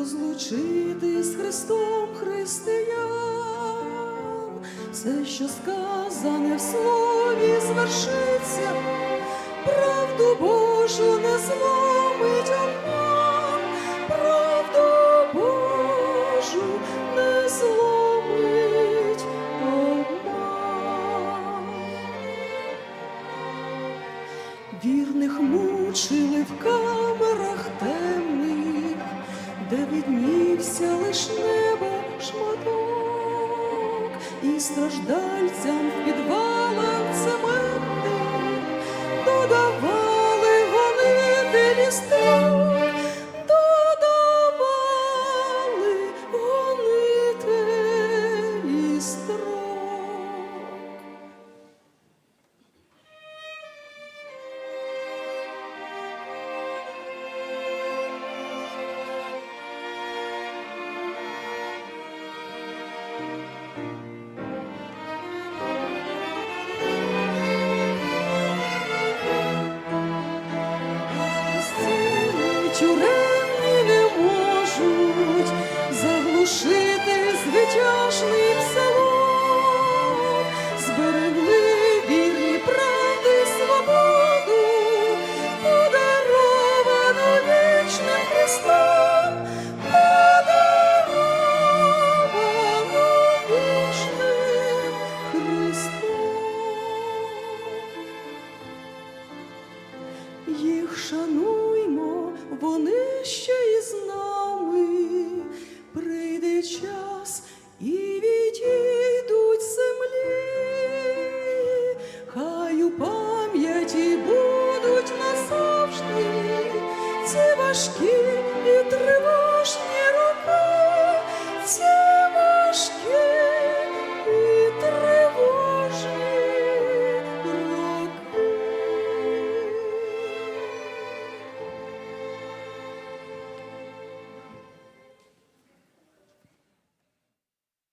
розлучити з Христом Християн, все, що сказане в слові, звершиться, правду Божу не зломить обман, правду Божу не зломить обман. Вірних мучили в камерах виднівся лиш неба шматок, і страждальцям в підвалах цементних додавали вони строк, заглушити звитяжний псалом, зберегли вірні правди свободу, подаровану вічним Христом, подаровану вічним Христом. Їх шануймо, вони ще і відійдуть з землі. Хай у пам'яті будуть назавжди ці важкі і тривожні